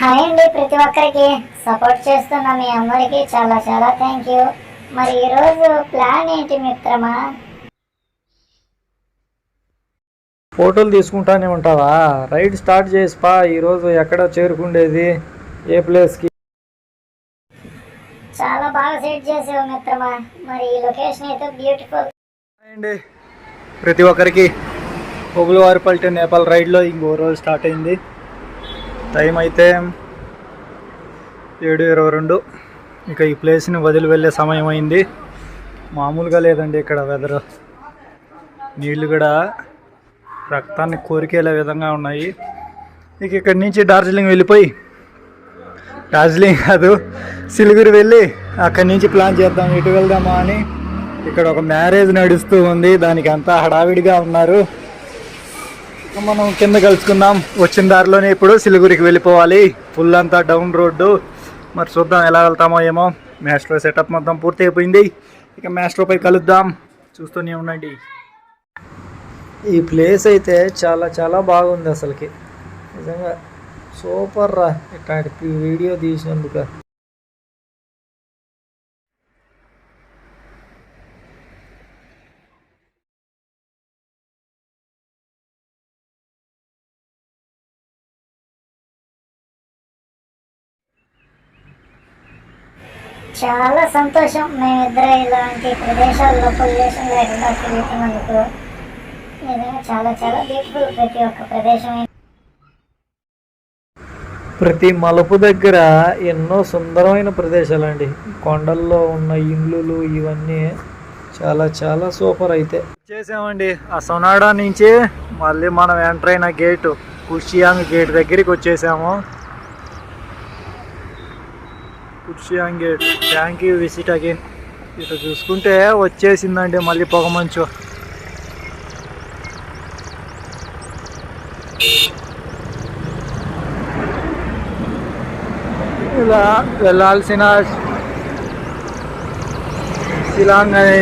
Hi అండి ప్రతి ఒక్కరికి. సపోర్ట్ చేస్తున్న మీ అందరికీ చాలా చాలా థ్యాంక్ యూ మరి ఈరోజు ప్లాన్ ఏంటి మిత్రమా? ఫోటోలు తీసుకుంటానే ఉంటావా? రైడ్ స్టార్ట్ చేసి పా ఈరోజు ఎక్కడ చేరుకుండేది? ఏ ప్లేస్కి చాలా బాగా సెట్ చేసావు మిత్రమా. మరి ఈ లొకేషన్ అయితే బ్యూటిఫుల్ అండి. ప్రతి ఒక్కరికి. పొగులవారిపల్లి నేపాల్ రైడ్లో ఇంకో రోజు స్టార్ట్ అయింది. టైం అయితే ఏడు ఇరవై రెండు. ఇక ఈ ప్లేస్ని వదిలి వెళ్ళే సమయం అయింది మామూలుగా లేదండి ఇక్కడ వెదర్ నీళ్ళు కూడా రక్తాన్ని కోరికేలే విధంగా ఉన్నాయి. ఇక ఇక్కడి నుంచి డార్జిలింగ్ వెళ్ళిపోయి డార్జిలింగ్ కాదు సిలిగురి వెళ్ళి అక్కడి నుంచి ప్లాన్ చేద్దాం ఇటు వెళ్దామా అని ఇక్కడ ఒక మ్యారేజ్ నడుస్తూ ఉంది. దానికి అంతా హడావిడిగా ఉన్నారు. మనం కింద కలుసుకుందాం. వచ్చిన దారిలోనే ఇప్పుడు సిలిగురికి వెళ్ళిపోవాలి. ఫుల్ అంతా డౌన్ రోడ్డు మరి చూద్దాం ఎలా వెళ్తామో ఏమో. మ్యాస్ట్రో సెటప్ మొత్తం పూర్తి అయిపోయింది. ఇక మ్యాస్ట్రోపై కలుద్దాం. చూస్తూనే ఉండండి. ఈ ప్లేస్ అయితే చాలా చాలా బాగుంది అసలుకి. నిజంగా సూపర్ రా. ఇట్లాంటి వీడియో తీసినందుకు. చాలా సంతోషం. మేమిద్దరం ఇలాంటి ప్రదేశాల్లో పొల్యూషన్ లేకుండా తిరుగుతున్నందుకు నిజంగా చాలా చాలా బ్యూటిఫుల్ ప్రతి ఒక్క ప్రదేశం ప్రతి మలుపు దగ్గర ఎన్నో సుందరమైన ప్రదేశాలండి. కొండల్లో ఉన్న ఇండ్లు ఇవన్నీ చాలా చాలా సూపర్ అయితే. చేసామండి. ఆ సొనాడా నుంచి మళ్ళీ మనం ఎంటర్ అయిన గేటు కుషియాంగ్ గేట్ దగ్గరికి వచ్చేసాము. Kurseong gate thank you visit again ఇటు చూసుకుంటే వచ్చేసిందండి మళ్ళీ పొగమంచు ఇలా వెళ్ళాల్సిన షిలాంగ్ అనే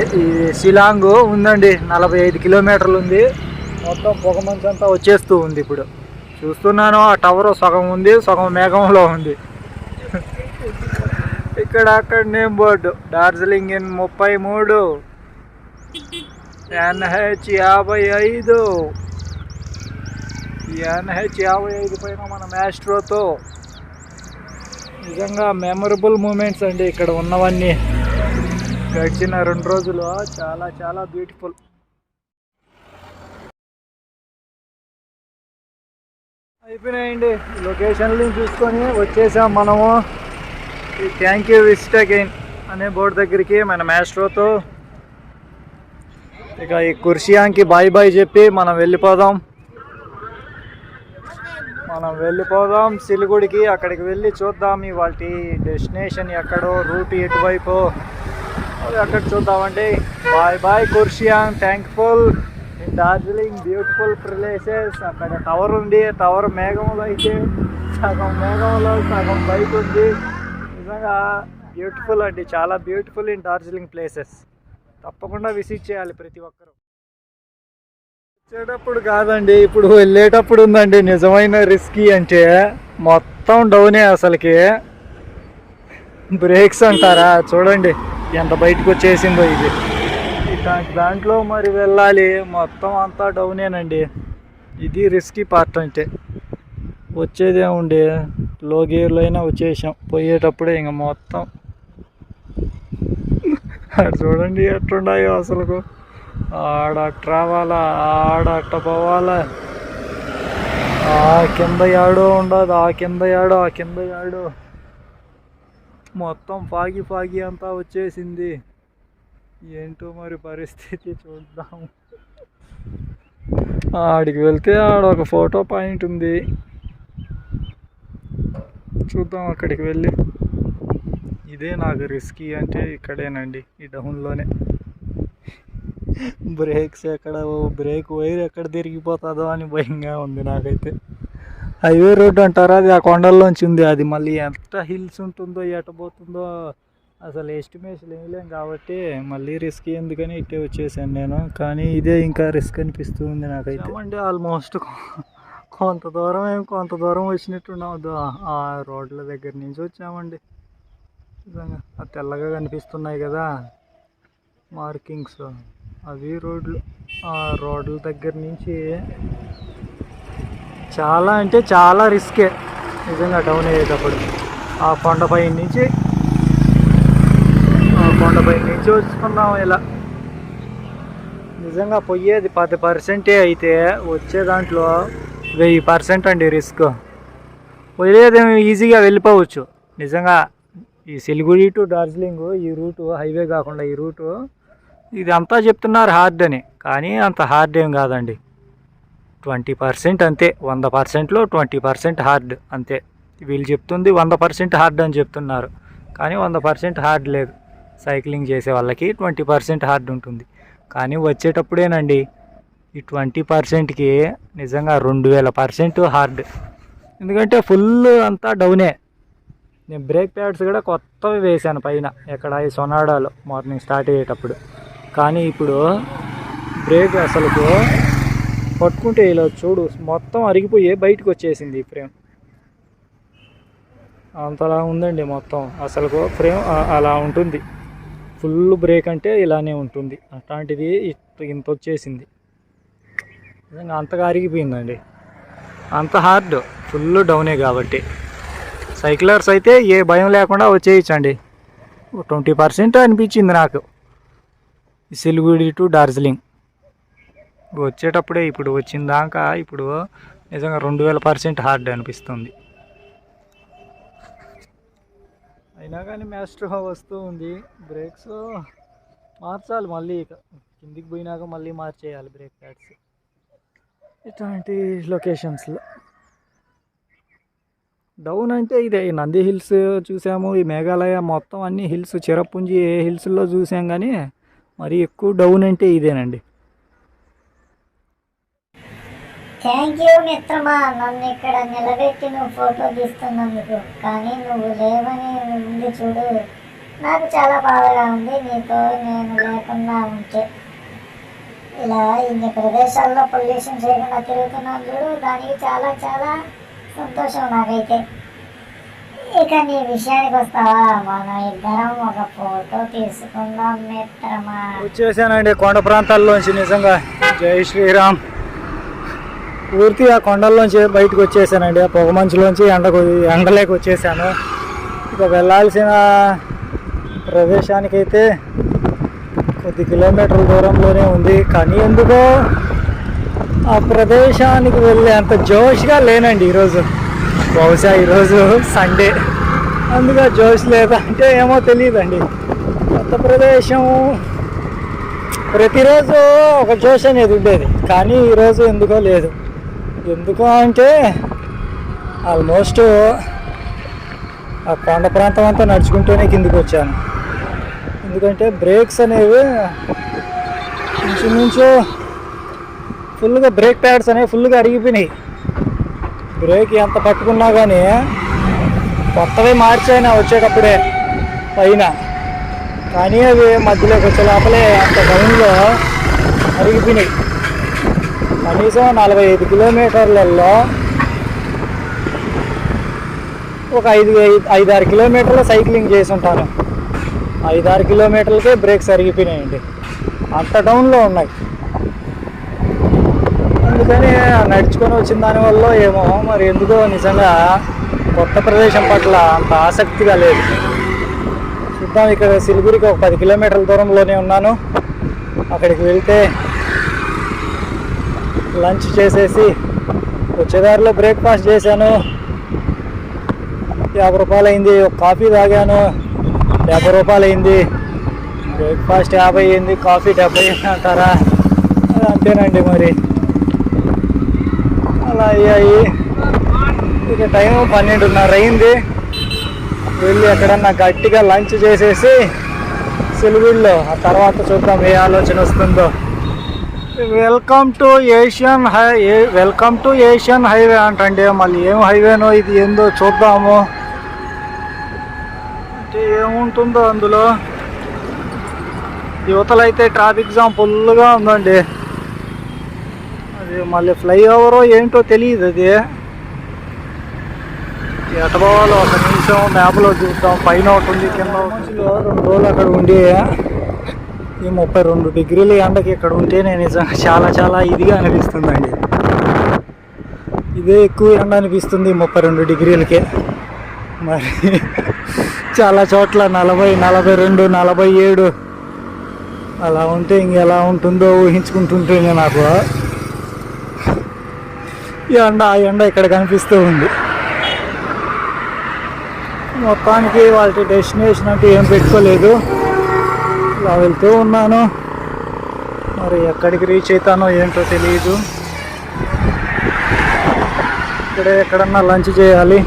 షిలాంగ్ ఉందండి. నలభై ఐదు కిలోమీటర్లు ఉంది. మొత్తం పొగమంచు అంతా వచ్చేస్తూ ఉంది ఇప్పుడు. చూస్తున్నాను ఆ టవర్ సగం ఉంది సగం మేఘంలో ఉంది. ఇక్కడ అక్కడ నేమ్ బోర్డు. డార్జిలింగ్ ఇన్ ముప్పై మూడు. ఎన్హెచ్ యాభై ఐదు. ఎన్హెచ్ యాభై ఐదు పైన మన మ్యాస్ట్రోతో నిజంగా మెమరబుల్ మూమెంట్స్ అండి ఇక్కడ ఉన్నవన్నీ. గడిచిన రెండు రోజులు. చాలా చాలా బ్యూటిఫుల్. అయిపోయినాయండి. లొకేషన్లు చూసుకొని వచ్చేసాం మనము. ఈ థ్యాంక్ యూ విజిట్ అగైన్ అనే బోర్డు దగ్గరికి మన మ్యాస్ట్రోతో ఇక ఈ కుర్షియాంకి బాయ్ బాయ్ చెప్పి మనం వెళ్ళిపోదాం. మనం వెళ్ళిపోదాం. సిలిగుడికి అక్కడికి వెళ్ళి చూద్దాం. ఇవాళ డెస్టినేషన్ ఎక్కడో రూట్ ఎటువైపు. అక్కడ చూద్దామండి. Bye bye Kurseong thankful Darjeeling beautiful places అక్కడ టవర్ ఉంది. టవర్ మేఘంలో అయితే సగం మేఘంలో సగం బైక్ ఉంది నిజంగా బ్యూటిఫుల్ అండి. చాలా బ్యూటిఫుల్ ఇన్ డార్జిలింగ్ ప్లేసెస్ తప్పకుండా విజిట్ చేయాలి ప్రతి ఒక్కరూ. వచ్చేటప్పుడు కాదండి ఇప్పుడు వెళ్ళేటప్పుడు ఉందండి. నిజమైన రిస్కీ అంటే మొత్తం డౌనే అసలుకి. బ్రేక్స్ అంటారా? చూడండి ఎంత బయటకు వచ్చేసిందో ఇది. దాంట్లో మరి వెళ్ళాలి. మొత్తం అంతా డౌనేనండి ఇది రిస్కీ పార్ట్ అంటే. వచ్చేదేముండి లో గేర్లో అయినా వచ్చేసాం. పోయేటప్పుడే ఇంక మొత్తం అటు చూడండి ఎట్లున్నాయో అసలు ఆడ అట్ట రావాలా? ఆడ అట్ట పోవాలా? ఆ కింద యాడో ఉండదు. ఆ కింద యాడో ఆ కింద యాడో. మొత్తం ఫాగి ఫాగి అంతా వచ్చేసింది. ఏంటో మరి పరిస్థితి చూద్దాం. ఆడికి వెళ్తే ఆడ ఒక ఫోటో పాయింట్ ఉంది. చూద్దాం అక్కడికి వెళ్ళి. ఇదే నాకు రిస్కీ అంటే ఇక్కడేనండి ఈ డౌన్లోనే బ్రేక్స్ ఎక్కడ బ్రేక్ వైర్ ఎక్కడ తిరిగిపోతుందో అని భయంగా ఉంది నాకైతే. హైవే రోడ్ అంటారా? అది ఆ కొండల్లోంచి ఉంది. అది మళ్ళీ ఎంత హిల్స్ ఉంటుందో ఎటబోతుందో అసలు ఎస్టిమేషన్ ఏం లేం కాబట్టి మళ్ళీ రిస్క్ ఎందుకని ఇట్టే వచ్చేసాను నేను. కానీ ఇదే ఇంకా రిస్క్ అనిపిస్తుంది నాకైతే. అంటే ఆల్మోస్ట్ కొంత దూరం ఏం కొంత దూరం వచ్చినట్టున్నాం. ఆ రోడ్ల దగ్గర నుంచి వచ్చామండి. నిజంగా ఆ తెల్లగా కనిపిస్తున్నాయి కదా మార్కింగ్స్. అవి రోడ్లు ఆ రోడ్ల దగ్గర నుంచి చాలా అంటే చాలా రిస్కే. నిజంగా డౌన్ అయ్యేటప్పుడు. ఆ కొండపై నుంచి ఆ కొండపై నుంచి వచ్చుకున్నాం ఇలా. నిజంగా పోయేది పది పర్సెంటే అయితే వచ్చే దాంట్లో వెయ్యి పర్సెంట్ అండి రిస్క్. పోయేదేమో ఈజీగా వెళ్ళిపోవచ్చు. నిజంగా ఈ సిలిగుడి టు డార్జిలింగ్ ఈ రూటు హైవే కాకుండా ఈ రూటు ఇది అంతా చెప్తున్నారు హార్డ్ అని. కానీ అంత హార్డ్ ఏం కాదండి. ట్వంటీ పర్సెంట్ అంతే వంద పర్సెంట్లో ట్వంటీ పర్సెంట్ హార్డ్ అంతే. వీళ్ళు చెప్తుంది వంద పర్సెంట్ హార్డ్ అని చెప్తున్నారు. కానీ వంద పర్సెంట్ హార్డ్ లేదు. సైక్లింగ్ చేసే వాళ్ళకి ట్వంటీ పర్సెంట్ హార్డ్ ఉంటుంది. కానీ వచ్చేటప్పుడేనండి ఈ ట్వంటీ పర్సెంట్కి నిజంగా రెండు వేల పర్సెంట్ హార్డ్. ఎందుకంటే ఫుల్ అంతా డౌనే. నేను బ్రేక్ ప్యాడ్స్ కూడా కొత్తవి వేశాను పైన ఎక్కడ ఈ సొనాడాలో మార్నింగ్ స్టార్ట్ అయ్యేటప్పుడు. కానీ ఇప్పుడు బ్రేక్ అసలుకు పట్టుకుంటే ఇలా చూడు మొత్తం అరిగిపోయి బయటకు వచ్చేసింది ఈ ఫ్రేమ్. అంతలా ఉందండి మొత్తం. అసలుకు ఫ్రేమ్ అలా ఉంటుంది. ఫుల్ బ్రేక్ అంటే ఇలానే ఉంటుంది. అట్లాంటిది ఇంత వచ్చేసింది. నిజంగా అంతగా అరిగిపోయిందండి అంత హార్డ్ ఫుల్ డౌనే కాబట్టి. సైక్లర్స్ అయితే ఏ భయం లేకుండా వచ్చేయచ్చండి. ట్వంటీ పర్సెంట్ అనిపించింది నాకు. సిలిగుడి టు డార్జిలింగ్ వచ్చేటప్పుడే ఇప్పుడు వచ్చిన దాకా ఇప్పుడు నిజంగా రెండు వేల పర్సెంట్ హార్డ్ అనిపిస్తుంది. అయినా కానీ మ్యాస్టర్ వస్తూ ఉంది. బ్రేక్స్ మార్చాలి మళ్ళీ ఇక. కిందికి పోయినాక మళ్ళీ మార్చేయాలి బ్రేక్ ప్యాడ్స్ ఇట్లాంటి లొకేషన్స్లో. డౌన్ అంటే ఇదే ఈ నంది హిల్స్ చూసాము ఈ మేఘాలయ మొత్తం అన్ని హిల్స్ చిరపుంజి ఏ హిల్స్లో చూసాం కానీ మరి ఎక్కువ డౌన్ అంటే ఇదేనండి. థ్యాంక్ యూ మిత్రమా నన్ను ఇక్కడ నిలబెట్టి నువ్వు ఫోటో తీస్తున్నందుకు. కానీ నువ్వు లేవని ఉంది చూడు నాకు చాలా బాధగా ఉంది నీతో నేను లేకుండా ఉంటే. ఇలా ఇన్ని ప్రదేశాల్లో పొల్యూషన్ చేయకుండా తిరుగుతున్నాను చూడు. దానికి చాలా చాలా సంతోషం నాకైతే. ఇక నీ విషయానికి వస్తావా? మనం ఇద్దరం ఒక ఫోటో తీసుకుందాం మిత్రమా? వచ్చేసానండి కొండ ప్రాంతాల్లోంచి నిజంగా. జై శ్రీరామ్. పూర్తి ఆ కొండల్లోంచి బయటకు వచ్చేసానండి. ఆ పొగ మంచులోంచి ఎండకు ఎండలేకి వచ్చేసాను. ఇక వెళ్ళాల్సిన ప్రదేశానికైతే పది కిలోమీటర్ల దూరంలోనే ఉంది. కానీ ఎందుకో ఆ ప్రదేశానికి వెళ్ళే అంత జోష్గా లేనండి ఈరోజు. బహుశా ఈరోజు సండే. అందుగా జోష్ లేదా అంటే ఏమో తెలియదండి. కొత్త ప్రదేశం. ప్రతిరోజు ఒక జోష్ అనేది ఉండేది. కానీ ఈరోజు ఎందుకో లేదు. ఎందుకో అంటే ఆల్మోస్ట్ ఆ కొండ ప్రాంతం అంతా నడుచుకుంటూనే కిందికి వచ్చాను. ఎందుకంటే బ్రేక్స్ అనేవి ఇంచుమించు ఫుల్గా బ్రేక్ ప్యాడ్స్ అనేవి ఫుల్గా అరిగిపోయినాయి. బ్రేక్ ఎంత పట్టుకున్నా కానీ కొత్తవి మార్చాయినా వచ్చేటప్పుడే పైన. కానీ అవి మధ్యలోకి వచ్చే లోపలే అంత టైంలో అరిగిపోయినాయి. కనీసం నలభై ఐదు కిలోమీటర్లలో ఒక ఐదు ఐదు ఆరు కిలోమీటర్లు సైక్లింగ్ చేసి ఉంటాను. ఐదు ఆరు కిలోమీటర్లకే బ్రేక్స్ అరిగిపోయినాయండి. అంత డౌన్లో ఉన్నాయి. అందుకని నడుచుకొని వచ్చిన దానివల్ల ఏమో మరి ఎందుకో నిజంగా కొత్త ప్రదేశం పట్ల అంత ఆసక్తిగా లేదు. చూద్దాం ఇక్కడ సిలిగురికి ఒక పది కిలోమీటర్ల దూరంలోనే ఉన్నాను. అక్కడికి వెళ్తే లంచ్ చేసేసి వచ్చేదారిలో బ్రేక్ఫాస్ట్ చేశాను. యాభై రూపాయలు అయింది ఒక కాఫీ తాగాను. డెబ్బై రూపాయలు అయింది బ్రేక్ఫాస్ట్ యాభై అయింది కాఫీ డెబ్బై అంటారా అది అంతేనండి మరి. అలా అయ్యాయి. ఇక టైం పన్నెండున్నర అయింది వెళ్ళి ఎక్కడన్నా గట్టిగా లంచ్ చేసేసి సిలిగుడిలో ఆ తర్వాత చూద్దాం ఏ ఆలోచన వస్తుందో. Welcome to Asian high welcome to Asian highway అంటండి. మళ్ళీ ఏం హైవేనో ఇది ఏందో చూద్దాము. అంటే ఏముంటుందో అందులో? యువతలైతే ట్రాఫిక్ జామ్ ఫుల్గా ఉందండి. అది మళ్ళీ ఫ్లైఓవరో ఏంటో తెలియదు అది. ఎట పోవాలో ఒక నిమిషం మ్యాప్లో చూద్దాం. పైన ఒకటి ఉంది కింద రెండు రోజులు అక్కడ ఉండి ఈ ముప్పై రెండు డిగ్రీల ఎండకి ఇక్కడ ఉంటే నేను నిజంగా చాలా చాలా ఇదిగా అనిపిస్తుందండి. ఇదే ఎక్కువ ఎండ అనిపిస్తుంది ముప్పై రెండు డిగ్రీలకే. మరి చాలా చోట్ల నలభై నలభై రెండు నలభై ఏడు అలా ఉంటే ఇంకెలా ఉంటుందో ఊహించుకుంటుంటేనే నాకు ఈ ఎండ ఆ ఎండ ఇక్కడ కనిపిస్తూ ఉంది. మొత్తానికి వాళ్ళ డెస్టినేషన్ అంటే ఏం పెట్టుకోలేదు. ఇలా వెళ్తూ ఉన్నాను. మరి ఎక్కడికి రీచ్ అవుతానో ఏంటో తెలియదు ఇక్కడే ఎక్కడన్నా లంచ్ చేయాలి.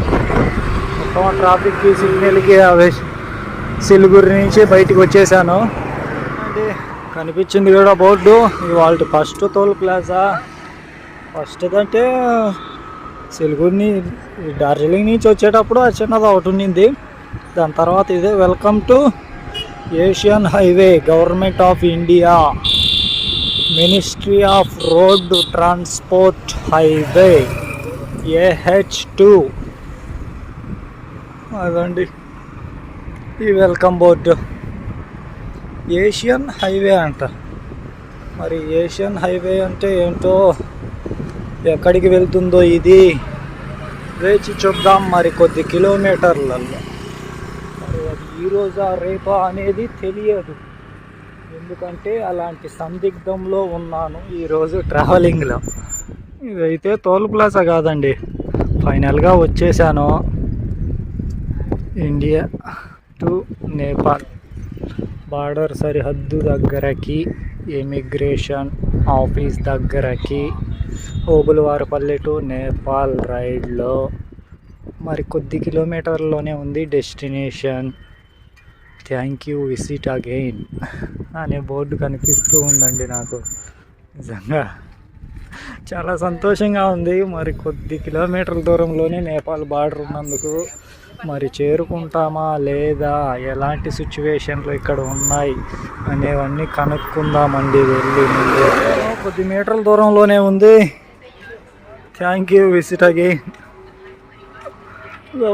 ట్రాఫిక్కి సిగ్నల్కి అవే సిలిగురి నుంచి బయటికి వచ్చేసాను. అంటే కనిపించింది కూడా బోర్డు. ఇవాళ ఫస్ట్ తోలు ప్లాజా ఫస్ట్ అంటే సిలిగురిని డార్జిలింగ్ నుంచి వచ్చేటప్పుడు ఆ చిన్నది ఒకటి ఉండింది. దాని తర్వాత ఇదే welcome to Asian highway government of India ministry of road transport highway AH two అదండి. ఈ వెల్కమ్ బోర్డు. ఏషియన్ హైవే అంట. మరి ఏషియన్ హైవే అంటే ఏంటో ఎక్కడికి వెళ్తుందో ఇది? వేచి చూద్దాం మరి కొద్ది కిలోమీటర్లలో. మరి అది ఈరోజా రేపా అనేది తెలియదు. ఎందుకంటే అలాంటి సందిగ్ధంలో ఉన్నాను ఈరోజు ట్రావెలింగ్లో ఇదైతే టోల్ ప్లాజా కాదండి. ఫైనల్గా వచ్చేసాను. India to Nepal. బార్డర్ సరిహద్దు దగ్గరకి ఇమిగ్రేషన్ ఆఫీస్ దగ్గరకి ఓబులవారపల్లి టు నేపాల్ రైడ్లో మరి కొద్ది కిలోమీటర్లోనే ఉంది destination. Thank you visit again. అనే బోర్డు కనిపిస్తూ ఉందండి నాకు. నిజంగా చాలా సంతోషంగా ఉంది. మరి కొద్ది కిలోమీటర్ల దూరంలోనే నేపాల్ బార్డర్ ఉన్నందుకు మరి చేరుకుంటామా లేదా? ఎలాంటి సిచ్యువేషన్లు ఇక్కడ ఉన్నాయి? అనేవన్నీ కనుక్కుందామండి వెళ్ళి ముందు. కొద్ది మీటర్ల దూరంలోనే ఉంది. Thank you visit again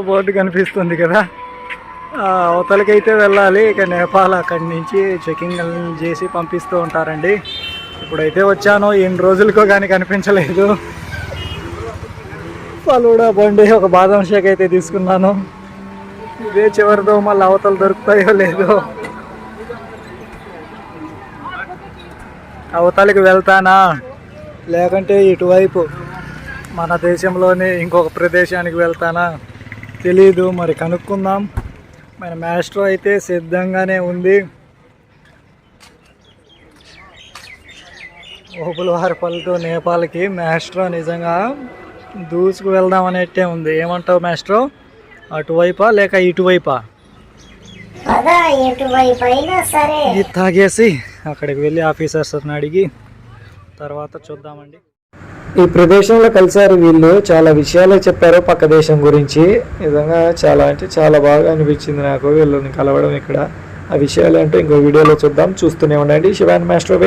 board కనిపిస్తుంది కదా. అవతలకైతే వెళ్ళాలి. ఇక నేపాల్ అక్కడి నుంచి చెకింగ్ చేసి పంపిస్తూ ఉంటారండి. ఇప్పుడైతే వచ్చాను. ఎన్ని రోజులకో కానీ కనిపించలేదు. ఫలూడా బండి ఒక బాదం షేక్ అయితే తీసుకున్నాను. ఇదే చివరిదో మళ్ళీ అవతలు దొరుకుతాయో లేదో. అవతలకి వెళ్తానా? లేకంటే ఇటువైపు మన దేశంలోనే ఇంకొక ప్రదేశానికి వెళ్తానా? తెలీదు మరి కనుక్కుందాం. మన మాస్టర్ అయితే సిద్ధంగానే ఉంది. ఓపులవారిపల్లి టు నేపాల్కి మాస్ట్రో నిజంగా దూసుకు వెళ్దాం అనేట్టే ఉంది. ఏమంటావు మాస్ట్రో అటువైపా లేక ఇటువైపా? ఇది తాగేసి అక్కడికి వెళ్ళి ఆఫీసర్స్ని అడిగి తర్వాత చూద్దామండి. ఈ ప్రదేశంలో కలిసారు వీళ్ళు చాలా విషయాలే చెప్పారు పక్క దేశం గురించి. నిజంగా చాలా అంటే చాలా బాగా అనిపించింది నాకు వీళ్ళని కలవడం ఇక్కడ. ఆ విషయాలు అంటే ఇంకో వీడియోలో చూద్దాం చూస్తూనే ఉండండి. శివాన్ మాస్టర్